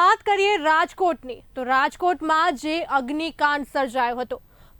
વાત કરીએ રાજકોટની, તો રાજકોટમાં જે અગ્નિકાંડ સર્જાયો હતો,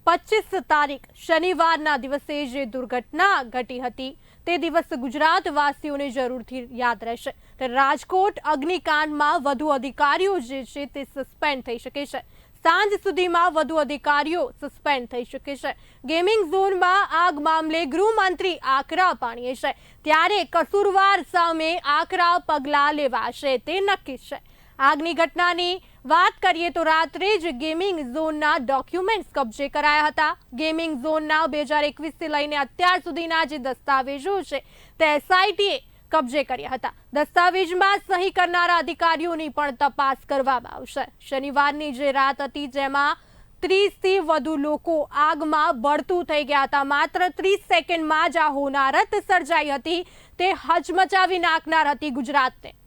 પચીસ તારીખ શનિવારના દિવસે જે દુર્ઘટના ઘટી હતી, તે દિવસ ગુજરાતવાસીઓને જરૂરથી યાદ રહેશે. તો રાજકોટ અગ્નિકાંડમાં વધુ અધિકારીઓ જે છે તે સસ્પેન્ડ થઈ શકે છે. સાંજ સુધીમાં વધુ અધિકારીઓ સસ્પેન્ડ થઈ શકે છે. ગેમિંગ ઝોનમાં આગ મામલે ગૃહમંત્રી આકરા પાણીએ છે. ત્યારે કસૂરવાર સામે આકરા પગલાં લેવાશે તે નક્કી છે. આગની ઘટનાની વાત કરીએ તો રાત્રે જ ગેમિંગ ઝોનના ડોક્યુમેન્ટ્સ કબજે કરાયા હતા. ગેમિંગ ઝોનના બે હજાર એકવીસથી લઈને અત્યાર સુધીના જે દસ્તાવેજો છે તે એસઆઈટીએ કબજે કર્યા હતા. દસ્તાવેજમાં સહી કરનારા અધિકારીઓની પણ તપાસ કરવામાં આવશે. શનિવારની જે રાત હતી જેમાં ત્રીસથી વધુ લોકો આગમાં બળતું થઈ ગયા હતા. માત્ર ત્રીસ સેકન્ડમાં જ આ હોનારત સર્જાઈ હતી. તે હચમચાવી નાખનાર હતી ગુજરાતને.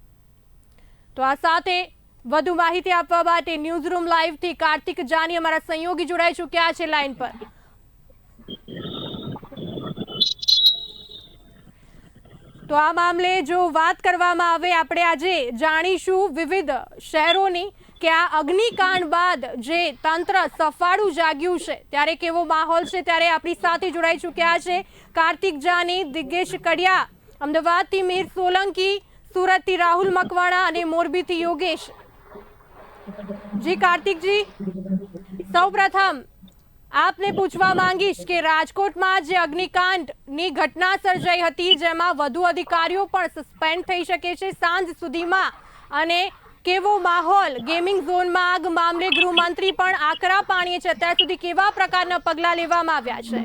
તો આ સાથે વધુ માહિતી આપવા માટે ન્યૂઝ રૂમ લાઈવથી કાર્તિક જાની અમારા સહયોગી જોડાઈ ચૂક્યા છે લાઈન પર. તો આ મામલે જો વાત કરવામાં આવે, આપણે આજે જાણીશું વિવિધ શહેરોની કે આ અગ્નિકાંડ બાદ જે તંત્ર સફાળું જાગ્યું છે, ત્યારે કેવો માહોલ છે, ત્યારે આપણી સાથે જોડાઈ ચૂક્યા છે કાર્તિક જાની, દિગ્ગેશ કડિયા, અમદાવાદથી મીર સોલંકી સુરતથી રાહુલ મકવાણા અને મોરબીથી યોગેશ. જી કાર્તિકજી, સૌપ્રથમ આપને પૂછવા માંગીશ કે રાજકોટમાં જે અગ્નિકાંડની ઘટના સર્જાઈ હતી, જેમાં વધુ અધિકારીઓ પણ સસ્પેન્ડ થઈ શકે છે સાંજ સુધીમાં, અને કેવો માહોલ, ગેમિંગ ઝોનમાં આગ મામલે ગૃહમંત્રી પણ આકરા પાણીએ છે, અત્યાર સુધી કેવા પ્રકારના પગલાં લેવામાં આવ્યા છે?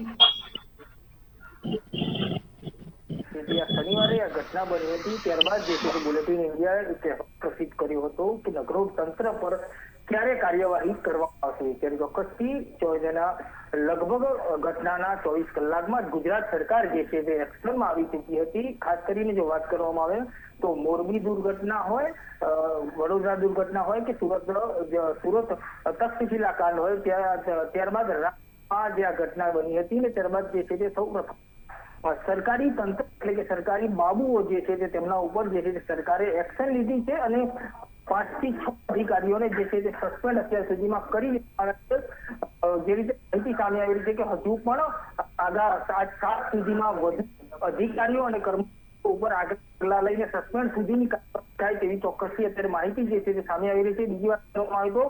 તેથી આ શનિવારે આ ઘટના બની હતી. ત્યારબાદ જે છે બુલેટિન ઇન્ડિયાએ પ્રસિદ્ધ કર્યું હતું કે નગરોડ તંત્ર પર ક્યારે કાર્યવાહી કરવામાં આવશે. ત્યારે ચોક્કસથી ચોજના લગભગ ઘટનાના ચોવીસ કલાકમાં ગુજરાત સરકાર જે છે તે એક્શનમાં આવી ચૂકી હતી. ખાસ કરીને જો વાત કરવામાં આવે તો મોરબી દુર્ઘટના હોય વડોદરા દુર્ઘટના હોય કે સુરત સુરત તક્ષશિલા કાંડ હોય ત્યાં ત્યારબાદ જે આ ઘટના બની હતી ને ત્યારબાદ જે છે તે સૌ અ, સરકારી તંત્ર એટલે કે સરકારી બાબુઓ જે છે તે તેમના ઉપર જે છે સરકારે એક્શન લીધી છે અને પાંચથી છ અધિકારીઓને જે છે તે સસ્પેન્ડ અત્યાર સુધીમાં કરી જે રીતે માહિતી સામે આવી રહી છે કે હજુ પણ આગા સાત સાત સુધીમાં વધુ અધિકારીઓ અને કર્મચારીઓ ઉપર આગળ પગલા લઈને સસ્પેન્ડ સુધીની થાય તેવી ચોક્કસથી અત્યારે માહિતી જે છે તે સામે આવી રહી છે બીજી વાત કરવામાં આવે તો,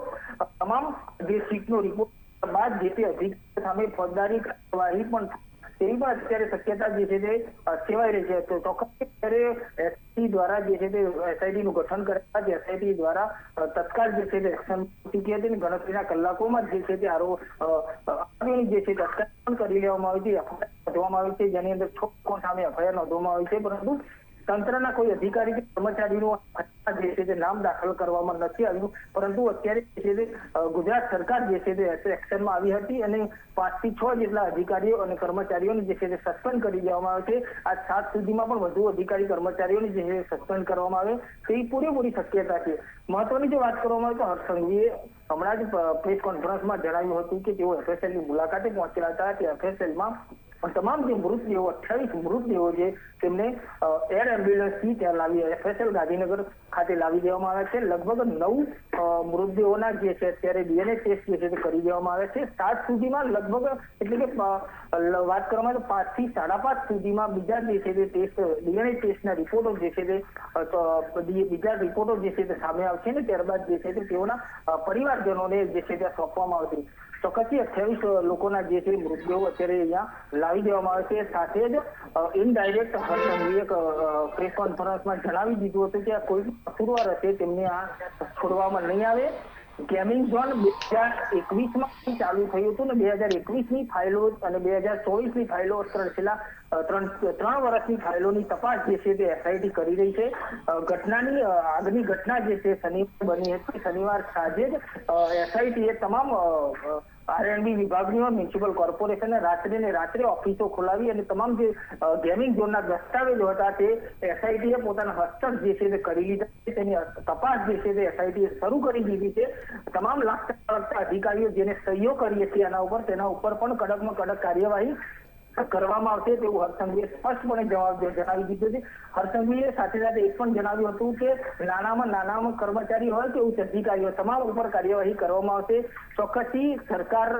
તમામ જે સીટનો રિપોર્ટ બાદ જે તે અધિકારીઓ સામે ફોજદારી કાર્યવાહી પણ. તેવી અત્યારે શક્યતા જે છે તે સેવાઈ રહી છે. તો ચોક્કસ એસઆઈટી દ્વારા જે છે તે એસઆઈટી નું ગઠન કરેલા જે એસઆઈટી દ્વારા તત્કાલ જે છે તે એક્શન હતી ગણતરીના કલાકોમાં જે છે તે આરો જે છે તત્કાલ કરી લેવામાં આવી છે એફઆઈઆર નોંધવામાં આવી છે, જેની અંદર છ કોણ સામે એફઆઈઆર નોંધવામાં આવી છે, પરંતુ તંત્રના કોઈ અધિકારી કે કર્મચારીનું જે છે તે નામ દાખલ કરવામાં નથી આવ્યું. પરંતુ અત્યારે જે છે તે ગુજરાત સરકાર જે છે તે એક્શનમાં આવી હતી અને પાંચથી છ જેટલા અધિકારીઓ અને કર્મચારીઓને જે છે તે સસ્પેન્ડ કરી દેવામાં આવે છે. આ સાત સુધીમાં પણ વધુ અધિકારી કર્મચારીઓને જે છે સસ્પેન્ડ કરવામાં આવે તેવી પૂરેપૂરી શક્યતા છે. મહત્વની જો વાત કરવામાં આવે તો હર્ષ હમણાં જ પ્રેસ કોન્ફરન્સમાં જણાવ્યું હતું કે તેઓ એફએસએલની મુલાકાતે પહોંચેલા હતા. તે FSL માં તમામ જે મૃતદેહો અઠ્યાવીસ મૃતદેહો છે, તેમને એર એમ્બ્યુલન્સથી ત્યાં લાવી એફએસએલ ગાંધીનગર ખાતે લાવી દેવામાં આવ્યા છે. લગભગ નવ મૃતદેહોના જે છે, અત્યારે ડીએનએ ટેસ્ટ જે છે, તે કરી દેવામાં આવ્યા છે. સાત સુધીમાં લગભગ, એટલે કે વાત કરવામાં તો પાંચથી સાડા પાંચ સુધીમાં બીજા જે છે, તે ટેસ્ટ ડીએનએ ટેસ્ટના રિપોર્ટો જે છે, તે બીજા રિપોર્ટો જે છે, તે સામે આવશે ને ત્યારબાદ જે છે, તે તેઓના પરિવારજનોને જે છે તે સોંપવામાં આવશે. ચોક્કસથી અઠ્યાવીસ લોકોના જે છે મૃતદેહો અત્યારે અહીંયા લાવી દેવામાં આવે છે. સાથે જ ઇનડાયરેક્ટ હર્ષંઘવીએ પ્રેસ કોન્ફરન્સમાં જણાવી દીધું હતું કે આ કોઈ કસૂરવાર હશે તેમને આ છોડવામાં નહીં આવે. ગેમિંગ ઝોન બે હજાર એકવીસમાં ચાલુ થયું હતું ને બે હજાર એકવીસની ફાઇલો અને બે હજાર ચોવીસની ફાઇલો છેલ્લા ત્રણ ત્રણ વર્ષની ફાઇલોની તપાસ જે છે તે એસઆઈટી કરી રહી છે. ઘટનાની આગની ઘટના જે છે શનિવાર બની હતી. શનિવાર સાંજે જ એસઆઈટીએ તમામ આરએનબી વિભાગની મ્યુનિસિપલ કોર્પોરેશને રાત્રે ને રાત્રે ઓફિસો ખોલાવી અને તમામ જે ગેમિંગ ઝોનના દસ્તાવેજો હતા તે એસઆઈટીએ પોતાના હસ્તક જે છે તે કરી લીધા છે, તેની તપાસ જે છે તે એસઆઈટીએ શરૂ કરી દીધી છે. તમામ લાગતા અધિકારીઓ જેને સહયોગ કરીએ છીએ, આના ઉપર તેના ઉપર પણ કડકમાં કડક કાર્યવાહી કરવામાં આવશે તેવું હરસંઘવીએ સ્પષ્ટપણે જવાબ જણાવી દીધો છે. હરસંઘવીએ સાથે સાથે એ પણ જણાવ્યું હતું કે નાનામાં નાનામાં કર્મચારી હોય કે ઉચ્ચ અધિકારીઓ તમામ ઉપર કાર્યવાહી કરવામાં આવશે. ચોક્કસથી સરકાર,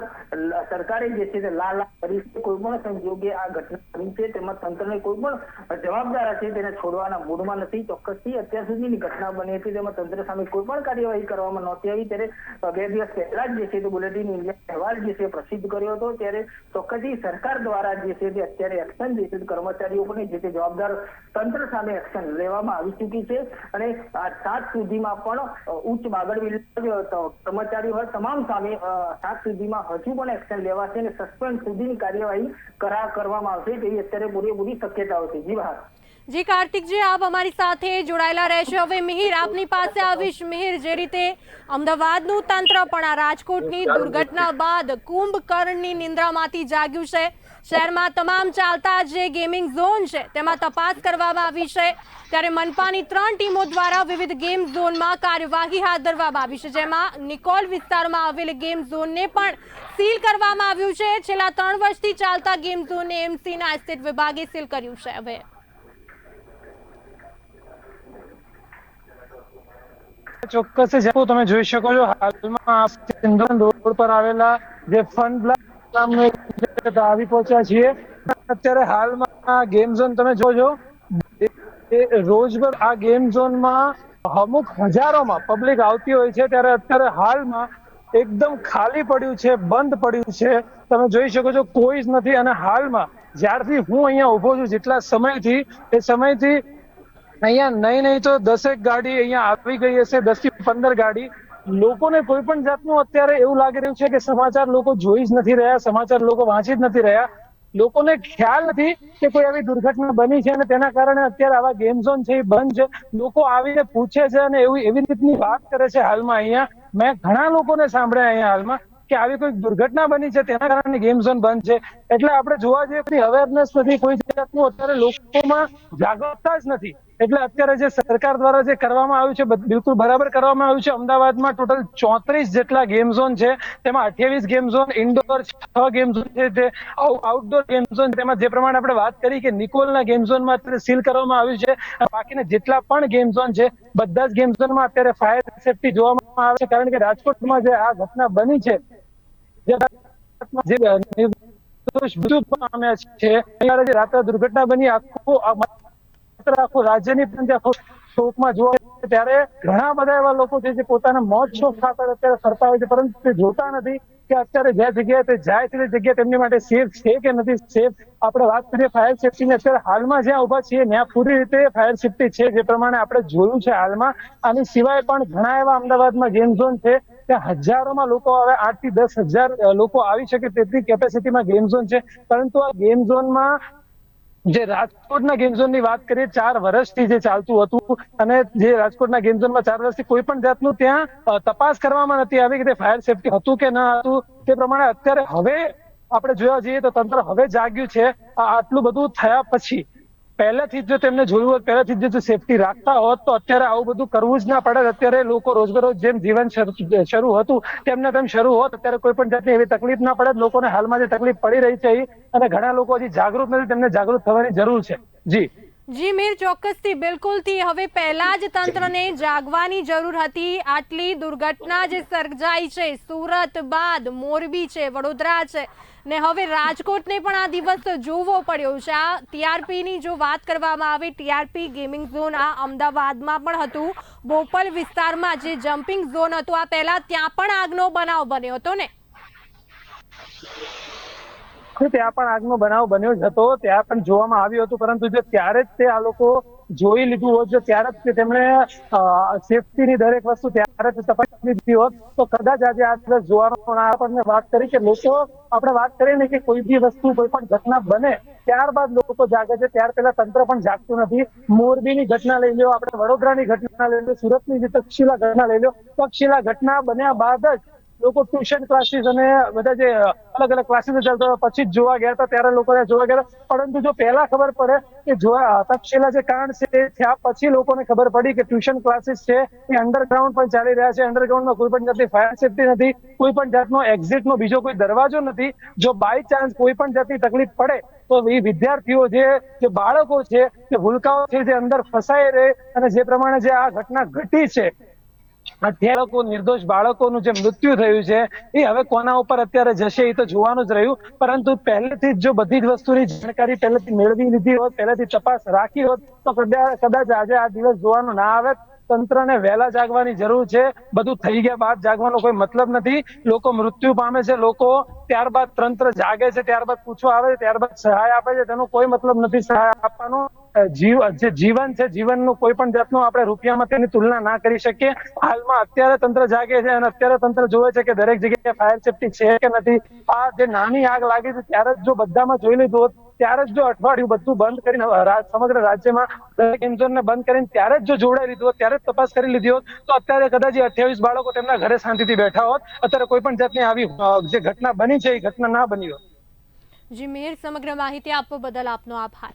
સરકારે જે છે તે લાલ કરી છે. કોઈ પણ સંજોગે આ ઘટના બની છે તેમાં તંત્રને કોઈ પણ જવાબદાર હશે તેને છોડવાના મૂડમાં નથી. ચોક્કસથી અત્યાર સુધીની ઘટના બની હતી તેમાં તંત્ર સામે કોઈ પણ કાર્યવાહી કરવામાં નહોતી આવી. ત્યારે બે દિવસ પહેલા જ જે છે તે બુલેટિન ઇન્ડિયા અહેવાલ જે છે પ્રસિદ્ધ કર્યો હતો. ત્યારે ચોક્કસથી સરકાર દ્વારા જે છે તે અત્યારે એક્શન જે છે કર્મચારીઓ પણ જે તે જવાબદાર તંત્ર સામે એક્શન લેવામાં આવી ચૂકી છે અને આ સાત સુધીમાં પણ ઉચ્ચ બાગડ વિભાગ કર્મચારીઓ તમામ સામે સાત સુધીમાં હજુ પણ એક્શન લેવાશે અને સસ્પેન્ડ સુધીની કાર્યવાહી કરા કરવામાં આવશે તેવી અત્યારે પૂરેપૂરી શક્યતાઓ છે. જી બહાર. જી કાર્તિકજી આપ અમારી સાથે જોડાયેલા રહેશો. હવે મિહિર આપની પાસે આવીશ. મિહિર જે રીતે અમદાવાદનું તંત્ર પણ આ રાજકોટની દુર્ઘટના બાદ કુંભકર્ણની નિંદ્રામાંથી જાગ્યું છે. શહેરમાં તમામ ચાલતા જે ગેમિંગ ઝોન છે, તેમાં તપાસ કરવામાં આવી છે. ત્યારે મનપાની ત્રણ ટીમો દ્વારા વિવિધ ગેમ ઝોનમાં કાર્યવાહી હાથ ધરવામાં આવી છે. જેમાં નિકોલ વિસ્તારમાં આવેલ ગેમ ઝોનને પણ સીલ કરવામાં આવ્યું છે. છેલ્લા ત્રણ વર્ષથી ચાલતા ગેમ ઝોનને એમસીના એસ્ટેટ વિભાગે સીલ કર્યું છે હવે. ચોક્કસ જ તમે જોઈ શકો છો, હાલમાં આ રોડ પર આવેલા જે ફન બ્લાક નામનું આવી પહોંચ્યા છીએ. અત્યારે હાલમાં ગેમ ઝોન તમે જોજો એ આ ગેમ ઝોનમાં અમુક હજારોમાં પબ્લિક આવતી હોય છે. ત્યારે અત્યારે હાલમાં એકદમ ખાલી પડ્યું છે, બંધ પડ્યું છે. તમે જોઈ શકો છો, કોઈ જ નથી. અને હાલમાં જ્યારથી હું અહીંયા ઊભો છું, જેટલા સમયથી, એ સમયથી અહીંયા નહીં નહીં તો દસેક ગાડી અહીંયા આવી ગઈ હશે દસથી પંદર ગાડી. લોકોને કોઈ પણ જાતનું અત્યારે એવું લાગી રહ્યું છે કે સમાચાર લોકો જોઈ જ નથી રહ્યા, સમાચાર લોકો વાંચી જ નથી રહ્યા. લોકોને ખ્યાલ નથી કે કોઈ આવી દુર્ઘટના બની છે અને તેના કારણે અત્યારે આવા ગેમ ઝોન છે એ બંધ છે. લોકો આવીને પૂછે છે અને એવી એવી રીતની વાત કરે છે હાલમાં અહીંયા. મેં ઘણા લોકોને સાંભળ્યા અહીંયા હાલમાં કે આવી કોઈ દુર્ઘટના બની છે તેના કારણે ગેમ ઝોન બંધ છે. એટલે આપણે જોવા જઈએ અવેરનેસ નથી કોઈ જાતનું અત્યારે લોકોમાં જાગૃતતા જ નથી. એટલે અત્યારે જે સરકાર દ્વારા જે કરવામાં આવ્યું છે બિલકુલ બરાબર કરવામાં આવ્યું છે. અમદાવાદમાં ટોટલ ચોત્રીસ જેટલા ગેમ ઝોન છે. તેમાં અઠ્યાવીસ ગેમ ઝોન ઇન્ડોર છ ગેમ ઝોન છે તે આઉટડોર ગેમ ઝોન તેમાં જે પ્રમાણે આપણે વાત કરી કે નિકોલના ગેમ ઝોનમાં અત્યારે સીલ કરવામાં આવ્યું છે બાકીના જેટલા પણ ગેમ ઝોન છે, બધા જ ગેમ ઝોનમાં અત્યારે ફાયર સેફટી જોવામાં આવે છે. કારણ કે રાજકોટમાં જે આ ઘટના બની છે, જે નિર્દોષ છે જે રાત્રે દુર્ઘટના બની. આખું આખું રાજ્યની પણ ત્યાં શોકમાં જોવા ત્યારે ઘણા બધા એવા લોકો છે જે પોતાના મોત શોખ ખાતર અત્યારે ફરતા હોય છે, પરંતુ તે જોતા નથી કે અત્યારે જે જગ્યાએ તે જાય છે, તે જગ્યા તેમની માટે સેફ છે કે નથી સેફ? આપણે વાત કરીએ ફાયર સેફટીની અત્યારે હાલમાં જ્યાં ઊભા છીએ, ત્યાં પૂરી રીતે ફાયર સેફ્ટી છે, જે પ્રમાણે આપણે જોયું છે હાલમાં. આની સિવાય પણ ઘણા એવા અમદાવાદમાં ગેમ ઝોન છે, ત્યાં હજારોમાં લોકો હવે આઠથી દસ હજાર લોકો આવી શકે તેટલી કેપેસિટીમાં ગેમ ઝોન છે. પરંતુ આ ગેમ ઝોનમાં જે રાજકોટના ગેમ ઝોનની વાત કરીએ, ચાર વર્ષથી જે ચાલતું હતું અને જે રાજકોટના ગેમ ઝોનમાં ચાર વર્ષથી કોઈ પણ જાતનું ત્યાં તપાસ કરવામાં નથી આવી કે તે ફાયર સેફટી હતું કે ન હતું. તે પ્રમાણે અત્યારે હવે આપણે જોયા જઈએ તો તંત્ર હવે જાગ્યું છે. આટલું બધું થયા પછી પહેલેથી જ તેમને જોયું હોત પહેલાથી જો સેફટી રાખતા હોત, તો અત્યારે આવું બધું કરવું જ ના પડે. અત્યારે લોકો રોજબરોજ જેમ જીવન શરૂ હતું તેમને તેમ શરૂ હોત, અત્યારે કોઈ પણ જાતની એવી તકલીફ ના પડે. લોકોને હાલમાં જે તકલીફ પડી રહી છે અને ઘણા લોકો હજી જાગૃત નથી, તેમને જાગૃત થવાની જરૂર છે. જી. જી, મીર, ચોક્કસથી, બિલકુલથી. હવે પહેલા જ તંત્રને જાગવાની જરૂર હતી. આટલી દુર્ઘટના જે સર્જાઈ છે, સુરત બાદ મોરબી છે, વડોદરા છે. ને હવે રાજકોટને પણ આ દિવસ જોવો પડ્યો છે. આ ટીઆરપીની જો વાત કરવામાં આવે, ટીઆરપી ગેમિંગ ઝોન આ અમદાવાદમાં પણ હતું. બોપલ વિસ્તારમાં જે જમ્પિંગ ઝોન હતું, આ પહેલા ત્યાં પણ આગનો બનાવ બન્યો હતો ને? ત્યાં પણ આગનો બનાવ બન્યો જ હતો. ત્યાં પણ જોવામાં આવ્યું હતું, પરંતુ જે ત્યારે જ તે આ લોકો જોઈ લીધું હોત ત્યારે જ તેમણે સેફટીની દરેક વસ્તુ ત્યારે જ તપાસ લીધી હોત, તો કદાચ આજે આ જોવાનો પણ આપણને વાત કરી કે લોકો, આપણે વાત કરીએ ને કે કોઈ બી વસ્તુ, કોઈ પણ ઘટના બને, ત્યારબાદ લોકો જાગે છે. ત્યાર પહેલા તંત્ર પણ જાગતું નથી. મોરબીની ઘટના લઈ લો આપણે વડોદરાની ઘટના લઈ લો સુરતની જે તક્ષશિલા ઘટના લઈ લો તક્ષશિલા ઘટના બન્યા બાદ જ લોકો ટ્યુશન ક્લાસીસ અને બધા જે અલગ અલગ ક્લાસીસ ચાલતા હતા. પછી જોવા ગયા હતા, ત્યારે લોકો જોવા ગયા પરંતુ જો પહેલા ખબર પડે કે જોવા તક્ષશિલા જે કાંડ છે થયા પછી લોકોને ખબર પડી કે ટ્યુશન ક્લાસીસ છે એ અંડરગ્રાઉન્ડ પણ ચાલી રહ્યા છે. અંડરગ્રાઉન્ડમાં કોઈ પણ જાતની ફાયર સેફટી નથી, કોઈ પણ જાતનો એક્ઝિટનો બીજો કોઈ દરવાજો નથી. જો બાય ચાન્સ કોઈ પણ જાતની તકલીફ પડે, તો એ વિદ્યાર્થીઓ જે જે બાળકો છે, જે ભૂલકાઓ છે, જે અંદર ફસાઈ રહે અને જે પ્રમાણે જે આ ઘટના ઘટી છે લોકો નિર્દોષ બાળકોનું જે મૃત્યુ થયું છે, એ હવે કોના ઉપર અત્યારે જશે એ તો જોવાનું જ રહ્યું. પરંતુ પહેલેથી જ બધી જ વસ્તુની જાણકારી પહેલેથી મેળવી લીધી હોત, પહેલેથી તપાસ રાખી હોત, તો કદાચ આજે આ દિવસ જોવાનું ના આવે. તંત્રને વહેલા જાગવાની જરૂર છે. બધું થઈ ગયા બાદ જાગવાનો કોઈ મતલબ નથી. લોકો મૃત્યુ પામે છે, લોકો ત્યારબાદ તંત્ર જાગે છે, ત્યારબાદ પૂછવા આવે છે, ત્યારબાદ સહાય આપે છે. તેનો કોઈ મતલબ નથી સહાય આપવાનો. જીવ, જે જીવન છે, જીવનનું કોઈ પણ જાતનું આપણે રૂપિયામાં તેની તુલના ના કરી શકીએ. હાલમાં અત્યારે તંત્ર જાગે છે અને અત્યારે તંત્ર જોવે છે કે દરેક જગ્યાએ ફાયર સેફટી છે કે નથી. આ જે નાની આગ લાગી છે ત્યારે જ જો બધામાં જોઈ લીધું હોત, ત્યારે જ જો અઠવાડિયું બધું બંધ કરીને સમગ્ર રાજ્યમાં દરેક એન્જિનને બંધ કરીને ત્યારે જ જો જોડાઈ લીધું હોત, ત્યારે જ તપાસ કરી લીધી હોત, તો અત્યારે કદાચ અઠ્યાવીસ બાળકો તેમના ઘરે શાંતિથી બેઠા હોત. અત્યારે કોઈ પણ જાતની આવી જે ઘટના બની છે એ ઘટના ના બની હોત. જી મેર સમગ્ર માહિતી આપવા બદલ આપનો આભાર.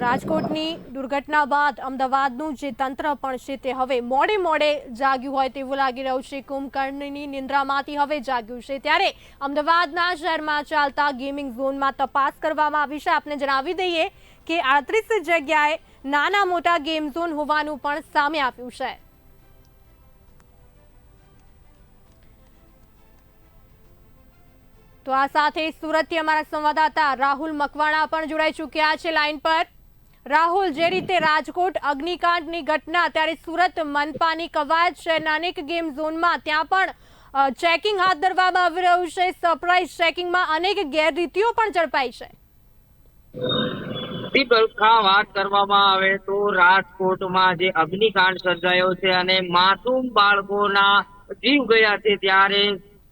રાજકોટની દુર્ઘટના બાદ અમદાવાદનું જે તંત્ર પણ છે તે હવે મોડે મોડે જાગ્યું હોય તેવું લાગી રહ્યું છે. કુંભકર્ણની નિંદ્રામાંથી હવે જાગ્યું છે. ત્યારે અમદાવાદના શહેરમાં ચાલતા ગેમિંગ ઝોનમાં તપાસ કરવામાં આવી છે. આપને જણાવી દઈએ કે આડત્રીસ જગ્યાએ નાના મોટા ગેમ ઝોન હોવાનું પણ સામે આવ્યું છે. તો આ સાથે સુરતથી અમારા સંવાદદાતા રાહુલ મકવાણા પણ જોડાઈ ચૂક્યા છે લાઈન પર. રાહુલ, જે રીતે રાજકોટ અગ્નિકાંડની ઘટના, ત્યારે સુરત મનપાની કવાયત શહેરના અનેક ગેમ ઝોનમાં ત્યાં પણ ચેકિંગ હાથ ધરવામાં આવી રહ્યું છે. સરપ્રાઇઝ ચેકિંગમાં અનેક ગેરરીતિઓ પણ ઝડપાઈ છે. વાત કરવામાં આવે તો રાજકોટમાં જે અગ્નિકાંડ સર્જાયો છે અને માસૂમ બાળકોના જીવ ગયા છે ત્યારે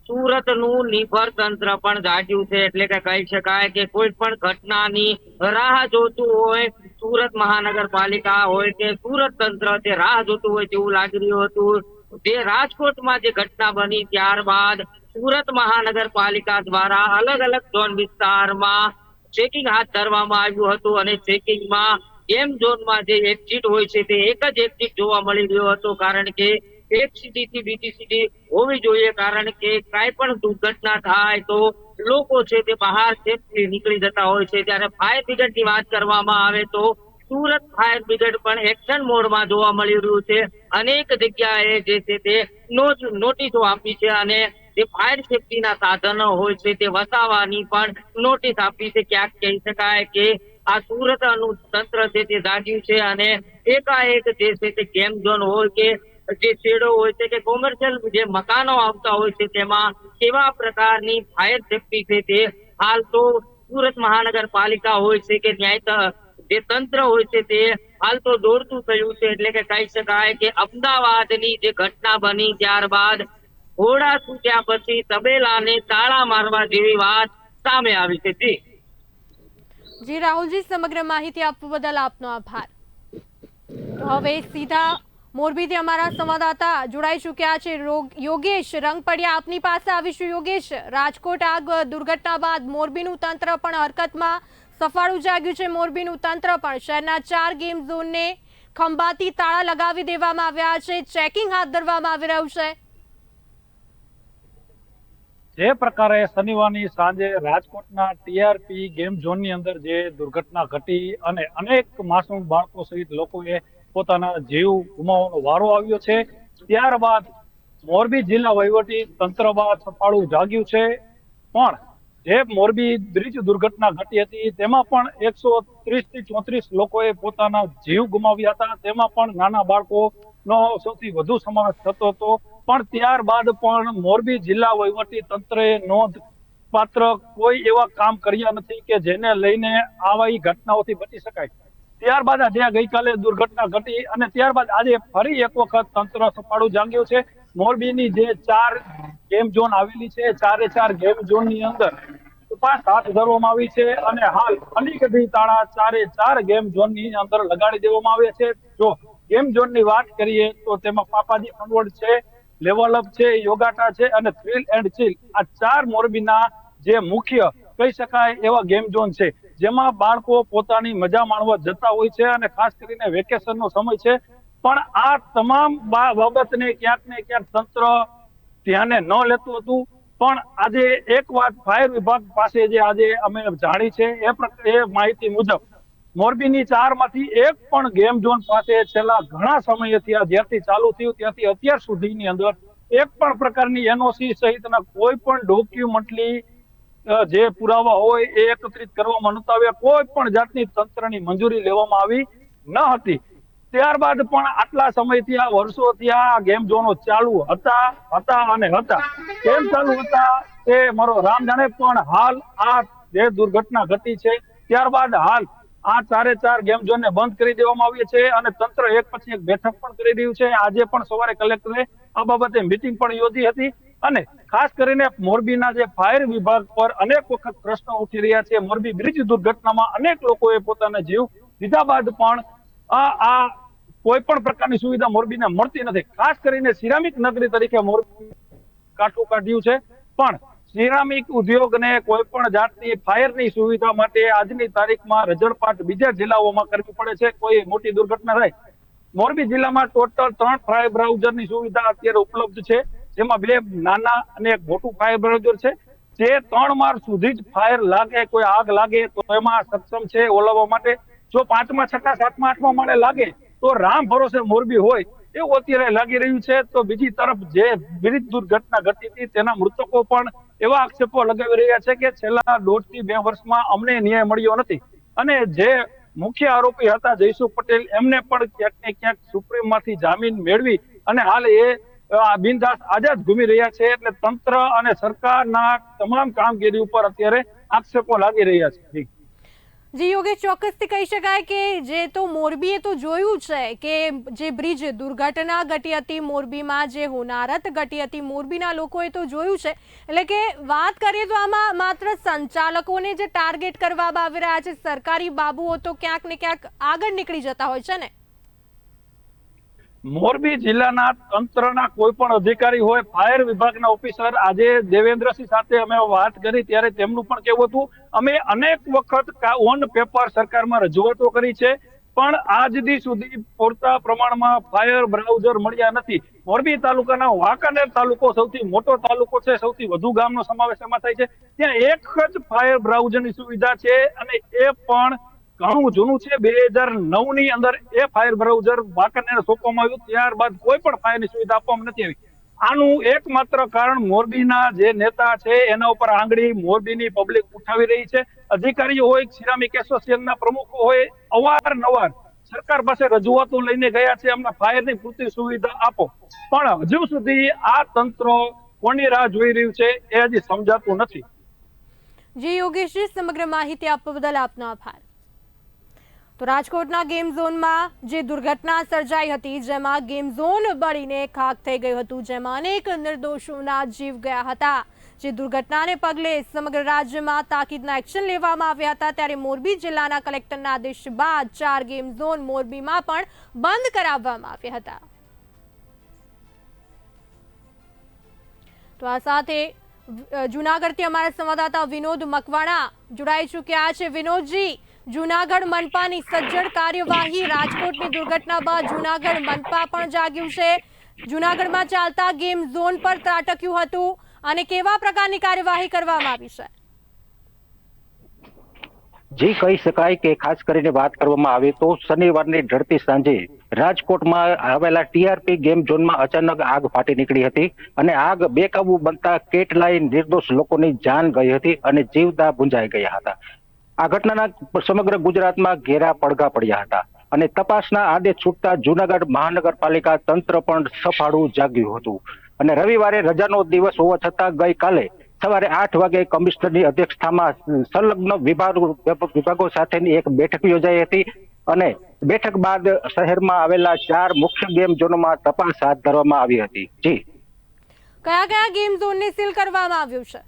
સુરતનું નિભર તંત્ર પણ જાગ્યું છે. એટલે કે કહી શકાય કે કોઈ પણ ઘટનાની રાહ જોતું હોય, સુરત મહાનગરપાલિકા હોય કે સુરત તંત્ર તે રાહ જોતું હોય તેવું લાગી રહ્યું હતું. જે રાજકોટમાં જે ઘટના બની ત્યારબાદ સુરત મહાનગરપાલિકા દ્વારા અલગ અલગ ઝોન વિસ્તારમાં ચેકિંગ હાથ ધરવામાં આવ્યું હતું અને ચેકિંગમાં ગેમ ઝોનમાં જે એક્ઝિટ હોય છે તે એક જ એક્ઝિટ જોવા મળી રહ્યો હતો. કારણ કે એક સીડી થી બીજી સીટી હોવી જોઈએ, કારણ કે કાંઈ પણ દુર્ઘટના થાય તો લોકો છે તે બહાર સેફલી નીકળી જતા હોય છે. ત્યારે ફાયર બ્રિગેડની વાત કરવામાં આવે તો સુરત ફાયર બ્રિગેડ પણ એક્શન મોડમાં જોવા મળી રહ્યું છે. અનેક જગ્યાએ જે છે તે નોટિસો આપી છે અને જે ફાયર સેફટીના સાધનો હોય છે તે વસાવવાની પણ નોટિસ આપી છે. ક્યાંક કહી શકાય કે આ સુરતનું તંત્ર છે તે જાગ્યું છે અને એકાએક જે છે તે ગેમ ઝોન હોય કે જે શેડો હોય છે, કે કોમર્શિયલ જે મકાનો આવતા હોય છે, તેમાં કેવા પ્રકારની ફાયર સેફટી છે તે હાલ તો સુરત મહાનગરપાલિકા હોય છે કે ન્યાય જે તંત્ર હોય છે તે હાલ તો દોડતું થયું છે, એટલે કે કહી શકાય કે અમદાવાદની જે ઘટના બની ત્યારબાદ ઘોડા છૂટ્યા પછી તબેલાને તાળા મારવા જેવી વાત સામે આવી છે. જી. જી, રાહુલજી, સમગ્ર માહિતી આપવા બદલ આપનો આભાર. હવે સીધા મોરબીથી અમારા સંવાદદાતા જોડાઈ ચૂક્યા છે. યોગેશ રંગપડિયા આપની પાસે આવીશું. યોગેશ, રાજકોટ આગ દુર્ઘટના બાદ મોરબીનું તંત્ર પણ હરકતમાં સફાળું જાગ્યું છે. મોરબીનું તંત્ર પણ શહેરના ચાર ગેમ ઝોનને ખંભાતી તાળા લગાવી દેવામાં આવ્યા છે. ચેકિંગ હાથ ધરવામાં આવી રહ્યું છે. જે પ્રકારે શનિવારની સાંજે રાજકોટના ટીઆરપી ગેમ ઝોનની અંદર જે દુર્ઘટના ઘટી અને અનેક માસૂમ બાળકો સહિત લોકોએ પોતાના જીવ ગુમાવવાનો વારો આવ્યો છે. ત્યારબાદ મોરબી જિલ્લા વહીવટી તંત્રમાં સફાળું જાગ્યું છે. પણ જે મોરબી બ્રિજ દુર્ઘટના ઘટી હતી, તેમાં પણ એકસો ત્રીસથી ચોત્રીસ લોકોએ પોતાના જીવ ગુમાવ્યા હતા. તેમાં પણ નાના બાળકોનો સૌથી વધુ સમાવેશ થતો હતો. પણ ત્યારબાદ પણ મોરબી જિલ્લા વહીવટી તંત્રએ નોંધ પાત્ર કોઈ એવા કામ કર્યા નથી કે જેને લઈને આવા ઘટનાઓથી બચી શકાય. ત્યારબાદ આજે ગઈકાલે દુર્ઘટના ઘટી અને ત્યારબાદ આજે ફરી એક વખત તંત્ર સફાળું જાગ્યું છે. મોરબીની જે ચાર ગેમ ઝોન આવેલી છે ચારે ચાર ગેમ ઝોનની અંદર તપાસ હાથ ધરવામાં આવી છે અને હાલ અલીકડી તાળા ચારે ચાર ગેમ ઝોનની અંદર લગાડી દેવામાં આવે છે. જો ગેમ ઝોનની વાત કરીએ તો તેમાં પાપાજી ફનવર્ડ છે લેવલ અપ છે, યોગાટા છે અને થ્રિલ એન્ડ ચીલ આ ચાર મોરબીના જે મુખ્ય કહી શકાય એવા ગેમ ઝોન છે. જેમાં બાળકો પોતાની મજા માણવા જતા હોય છે અને ખાસ કરીને વેકેશનનો સમય છે. પણ આ તમામ બાબતને ક્યાંક ને ક્યાંક તંત્ર ધ્યાને ન લેતું હતું. પણ આજે એક વાત ફાયર વિભાગ પાસે જે આજે અમે જાણી છે, એ એ માહિતી મુજબ, મોરબીની ચારમાંથી એક પણ ગેમ ઝોન પાસે છેલ્લા ઘણા સમયથી, આ જ્યારથી ચાલુ થયું ત્યાંથી અત્યાર સુધીની અંદર એક પણ પ્રકારની એનઓસી સહિતના કોઈ પણ ડોક્યુમેન્ટલી જે પુરાવા હોય એ એકત્રિત કરવામાં નતા આવ્યા. કોઈ પણ જાતની તંત્રની મંજૂરી લેવામાં આવી ન હતી. ત્યારબાદ પણ આટલા સમયથી, આ વર્ષોથી આ ગેમ ઝોનો ચાલુ હતા હતા અને હતા. કેમ ચાલુ હતા એ મારો રામ જાણે, પણ હાલ આ જે દુર્ઘટના ઘટી છે, ત્યારબાદ હાલ આ ચારે ચાર ગેમ ઝોનને બંધ કરી દેવામાં આવી છે અને તંત્ર એક પછી એક બેઠક પણ કરી રહ્યું છે. આજે પણ સવારે કલેક્ટરે આ બાબતે મિટિંગ પણ યોજી હતી. અને ખાસ કરીને મોરબીના જે ફાયર વિભાગ પર અનેક વખત પ્રશ્નો ઉઠી રહ્યા છે. મોરબી બ્રિજ દુર્ઘટનામાં અનેક લોકોએ પોતાના જીવ લીધા બાદ પણ આ આ કોઈ પણ પ્રકારની સુવિધા મોરબીને મળતી નથી. ખાસ કરીને સિરામિક નગરી તરીકે મોરબી કાઠું કાઢ્યું છે. પણ સિરામિક ઉદ્યોગને કોઈ પણ જાતની ફાયરની સુવિધા માટે આજની તારીખમાં રજળપાટ બીજા જિલ્લાઓમાં કરવી પડે છે. કોઈ મોટી દુર્ઘટના થાય. મોરબી જિલ્લામાં ટોટલ ત્રણ ફાયર બ્રાઉઝરની સુવિધા અત્યારે ઉપલબ્ધ છે. જેમાં બે નાના અને એક મોટું ફાયર બ્રાઉઝર છે. તે ત્રણ માર સુધી જ ફાયર લાગે, કોઈ આગ લાગે, તો એમાં સક્ષમ છે ઓલવવા માટે. જો પાંચમા છઠ્ઠા સાતમા આઠમા માળે લાગે, તો રામ ભરોસે મોરબી હોય. એવું અત્યારે લાગી રહ્યું છે. તો બીજી તરફ જે વિવિધ દુર્ઘટના ઘટી હતી, તેના મૃતકો પણ એવા આક્ષેપો લગાવી રહ્યા છે કે છેલ્લા દોઢથી બે વર્ષમાં અમને ન્યાય મળ્યો નથી. અને જે મુખ્ય આરોપી હતા જયસુખ પટેલ, એમને પણ ક્યાંક ને ક્યાંક સુપ્રીમમાંથી જામીન મેળવી અને હાલ એ અ, બિનધાસ્ત આઝાદ ઘૂમી રહ્યા છે એટલે તંત્ર અને સરકારના તમામ કામગીરી ઉપર અત્યારે આક્ષેપો લાગી રહ્યા છે. જી યોગેશ ચોક્કસથી કહી શકાય કે જે તો મોરબીએ તો જોયું છે કે જે બ્રિજ દુર્ઘટના ઘટી હતી મોરબીમાં જે હોનારત ઘટી હતી મોરબીના લોકોએ તો જોયું છે. એટલે કે વાત કરીએ તો આમાં માત્ર સંચાલકોને જે ટાર્ગેટ કરવામાં આવી રહ્યા છે સરકારી બાબુઓ તો ક્યાંક ને ક્યાંક આગળ નીકળી જતા હોય છે ને? મોરબી જિલ્લાના તંત્રના કોઈ પણ અધિકારી હોય, ફાયર વિભાગના ઓફિસર, આજે દેવેન્દ્રસિંહ સાથે અમે વાત કરી, ત્યારે તેમનું પણ કહેવું હતું, અમે અનેક વખત ઓન પેપર સરકારમાં રજૂઆતો કરી છે, પણ આજ સુધી પૂરતા પ્રમાણમાં ફાયર બ્રાઉઝર મળ્યા નથી. મોરબી તાલુકાના વાંકાનેર તાલુકો સૌથી મોટો તાલુકો છે, સૌથી વધુ ગામનો સમાવેશ એમાં થાય છે. ત્યાં એક જ ફાયર બ્રાઉઝરની સુવિધા છે, અને એ પણ ઘણું જૂનું છે. બે હજાર નવની અંદર એ ફાયર બ્રાઉઝર વાંકાનેર સોંપવામાં આવ્યું. ત્યારબાદ કોઈ પણ ફાયરની સુવિધા આપવામાં નથી આવી. આનું એકમાત્ર કારણ મોરબીના જે નેતા છે, એના ઉપર આંગળી મોરબીની પબ્લિક ઉઠાવી રહી છે. અધિકારીઓ હોય સિરામિક એસોસિએશનના પ્રમુખો હોય, અવારનવાર સરકાર પાસે રજૂઆતો લઈને ગયા છે, અમને ફાયરની પૂરતી સુવિધા આપો. પણ હજુ સુધી આ તંત્ર કોની રાહ જોઈ રહ્યું છે એ હજી સમજાતું નથી. જી યોગેશજી સમગ્ર માહિતી આપવા બદલ આપનો આભાર. તો રાજકોટના ગેમ ઝોનમાં જે દુર્ઘટના સર્જાઈ હતી, જેમાં ગેમ ઝોન બળીને ખાક થઈ ગયું હતું, જેમાં અનેક નિર્દોષોના જીવ ગયા હતા. જે દુર્ઘટનાને પગલે સમગ્ર રાજ્યમાં તાકીદના એક્શન લેવામાં આવ્યા હતા. ત્યારે મોરબી જિલ્લાના કલેક્ટરના આદેશ બાદ ચાર ગેમ ઝોન મોરબીમાં પણ બંધ કરાવવામાં આવ્યા હતા. તો આ સાથે જુનાગઢથી અમારા સંવાદદાતા વિનોદ મકવાણા જોડાઈ ચૂક્યા છે. વિનોદજી જૂનાગઢ મનપાની સજ્જડ કાર્યવાહી, રાજકોટની દુર્ઘટના બાદ જૂનાગઢ મનપા પણ જાગ્યું છે. જૂનાગઢમાં ચાલતા ગેમ ઝોન પર ત્રાટક્યું હતું અને કેવા પ્રકારની કાર્યવાહી કરવામાં આવી છે? જે કહી શકાય કે ખાસ કરીને વાત કરવામાં આવે તો શનિવારની ઢળતી સાંજે રાજકોટમાં આવેલા ટીઆરપી ગેમ ઝોનમાં અચાનક આગ ફાટી નીકળી હતી અને આગ બેકાબુ બનતા કેટલાય નિર્દોષ લોકોની જાન ગઈ હતી અને જીવતા ભૂંજાઈ ગયા હતા. આ ઘટનાના સમગ્ર ગુજરાતમાં ઘેરા પડઘા પડ્યા હતા અને તપાસના આદેશ છૂટતા જુનાગઢ મહાનગરપાલિકા તંત્ર પણ સફાળું જાગ્યું હતું. અને રવિવારે રજાનો દિવસ હોવા છતાં ગઈકાલે સવારે આઠ વાગે કમિશનરની અધ્યક્ષતામાં સંલગ્ન વિભાગ વિભાગો સાથેની એક બેઠક યોજાઈ હતી અને બેઠક બાદ શહેરમાં આવેલા ચાર મુખ્ય ગેમ ઝોનમાં તપાસ હાથ ધરવામાં આવી હતી. જી. કયા કયા ગેમ ઝોનને સીલ કરવામાં આવ્યું છે?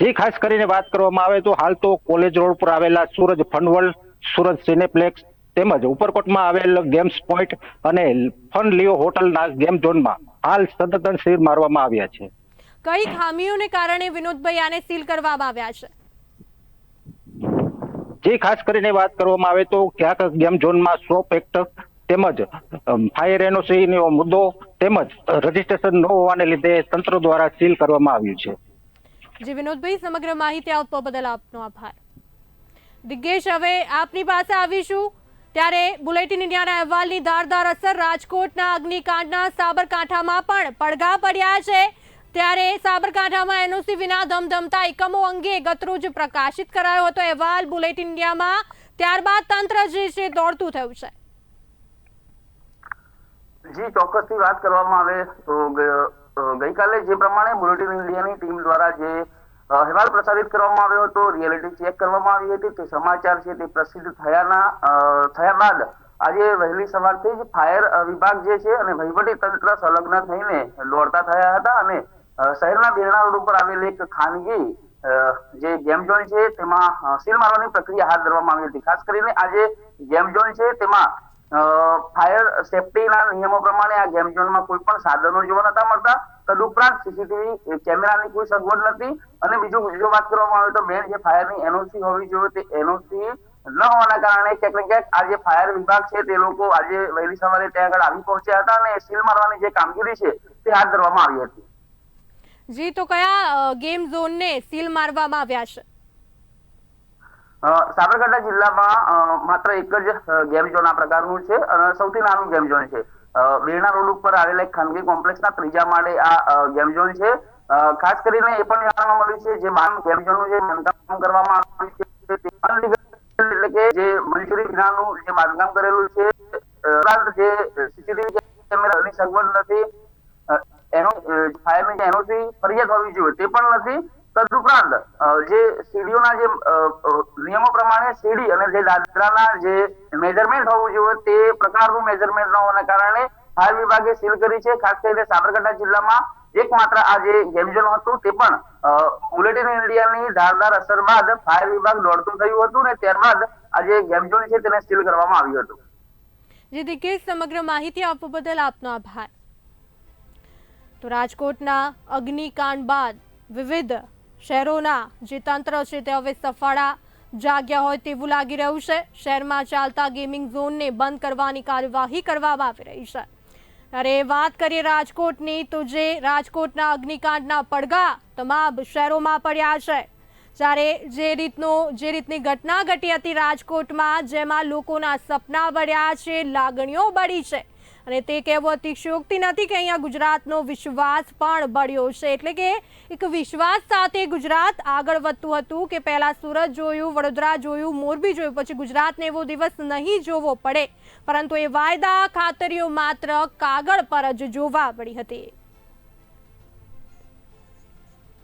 જે ખાસ કરીને વાત કરવામાં આવે તો હાલ તો કોલેજ રોડ પર આવેલા સુરજ ફનવર્લ્ડ સુરત સિનેપ્લેક્સ તેમજ ઉપરકોટમાં આવેલ ગેમ્સ પોઈન્ટ અને ફન લિયો હોટલના ગેમ ઝોનમાં હાલ સતત સીલ મારવામાં આવ્યા છે. કઈ ખામીઓને કારણે વિનોદભાઈ આને સીલ કરવામાં આવ્યા છે? જે ખાસ કરીને વાત કરવામાં આવે તો ક્યાંક ગેમ ઝોનમાં સોપ એક્ટ તેમજ ફાયર એનઓસી નો મુદ્દો તેમજ રજીસ્ટ્રેશન ન હોવાને લીધે તંત્ર દ્વારા સીલ કરવામાં આવ્યું છે. જી વિનોદભાઈ સમગ્ર માહિતી આપવા બદલ આપનો આભાર. દિગ્ગેશ, હવે આપની પાસે આવીશું ત્યારે બુલેટિન ઇન્ડિયાના અહેવાલની ધારદાર અસર રાજકોટના અગ્નિકાંડના સાબરકાંઠામાં પણ પડઘા પડ્યા છે. ત્યારે સાબરકાંઠામાં એનઓસી વિના ધમધમતા એકમો અંગે ગતરોજ પ્રકાશિત કરાયો હતો અહેવાલ બુલેટિન ઇન્ડિયામાં. ત્યારબાદ તંત્ર જે છે દોડતું થયું છે. જી, ચોક્કસથી વાત કરવામાં આવે. તો ગઈકાલે જે પ્રમાણે બુલેટિન ઇન્ડિયાની ટીમ દ્વારા જે અહેવાલ પ્રસારિત કરવામાં આવ્યો હતો રિયાલિટી ચેક કરવામાં આવી હતી, તે સમાચાર છે તે પ્રસિદ્ધ થયાના થયા બાદ આજે વહેલી સવારથી જ ફાયર વિભાગ જે છે અને વહીવટી તંત્ર સંલગ્ન થઈને દોડતા થયા હતા અને શહેરના બેરણા રોડ ઉપર આવેલી એક ખાનગી જે ગેમ ઝોન છે તેમાં સીલ મારવાની પ્રક્રિયા હાથ ધરવામાં આવી હતી. ખાસ કરીને આજે ગેમ ઝોન છે તેમાં ફાયર સેફટીના નિયમો પ્રમાણે આ ગેમ ઝોનમાં કોઈ પણ સાધનો જોવા નતા મળતા તદુપરાંત સીસીટીવી કેમેરાની કોઈ સગવડ નથી. અને બીજું જો વાત કરવામાં આવે તો મેન જે ફાયરની એનઓસી હોવી જોઈએ તે એનઓસી ન હોવાના કારણે ક્યાંક ને ક્યાંક આ જે ફાયર વિભાગ છે તે લોકો આજે વહેલી સવારે ત્યાં આગળ આવી પહોંચ્યા હતા અને સીલ મારવાની જે કામગીરી છે તે હાથ ધરવામાં આવી હતી. જી, તો કયા ગેમ ઝોનને સીલ મારવામાં આવ્યા છે? સાબરકાંઠા જિલ્લામાં માત્ર એક જ ગેમ ઝોન આ પ્રકારનું છે અને સૌથી નાનું ગેમ ઝોન છે. અ, બેરણા રોડ ઉપર આવેલા એક ખાનગી કોમ્પ્લેક્સના ત્રીજા માળે આ ગેમ ઝોન છે. ખાસ કરીને એ પણ જાણવા મળ્યું છે જે બાંધ ગેમ ઝોનનું જે બાંધકામ કરવામાં આવ્યું છે એટલે કે જે મંજૂરી વિનાનું જે બાંધકામ કરેલું છે ઉપરાંત જે સીસીટીવી કેમેરાની સગવડ નથી એનો ફાયરની એનઓસી ફરિયાદ હોવી જોઈએ તે પણ નથી. તદુપરાંત જે સીડીઓના જે નિયમો પ્રમાણે સીડી અને જે દાદરાના જે મેજરમેન્ટ હોવું જોઈએ તે પ્રકારનું મેજરમેન્ટ ન હોવાના કારણે ફાયર વિભાગે સીલ કરી છે. ખાસ કરીને સાબરકાંઠા જિલ્લામાં એકમાત્ર આ જે ગેમ હતું તે પણ બુલેટિન ઇન્ડિયાની ધારદાર અસર બાદ ફાયર વિભાગ દોડતું થયું હતું ને ત્યારબાદ આ જે ગેમ છે તેને સીલ કરવામાં આવ્યું હતું. જેથી કે સમગ્ર માહિતી આપવા બદલ આપનો આભાર. તો રાજકોટના અગ્નિકાંડ બાદ વિવિધ શહેરોના જે તંત્ર છે તે હવે સફાળા જાગ્યા હોય તેવું લાગી રહ્યું છે. શહેરમાં ચાલતા ગેમિંગ ઝોનને બંધ કરવાની કાર્યવાહી કરવામાં આવી રહી છે. ત્યારે વાત કરીએ રાજકોટની, તો જે રાજકોટના અગ્નિકાંડના પડઘા તમામ શહેરોમાં પડ્યા છે. જ્યારે જે રીતનો, જે રીતની ઘટના ઘટી હતી રાજકોટમાં, જેમાં લોકોના સપના બળ્યા છે, લાગણીઓ બળી છે. અને તે કહેવું અતિશયોક્તિ નથી કે અહીંયા ગુજરાતનો વિશ્વાસ પણ બળ્યો છે. એટલે કે એક વિશ્વાસ સાથે ગુજરાત આગળ વધતું હતું કે પહેલાં સુરત જોયું, વડોદરા જોયું, મોરબી જોયું, પછી ગુજરાતને એવો દિવસ નહીં જોવો પડે. પરંતુ એ વાયદા, ખાતરીઓ માત્ર કાગળ પર જ જોવા મળી હતી.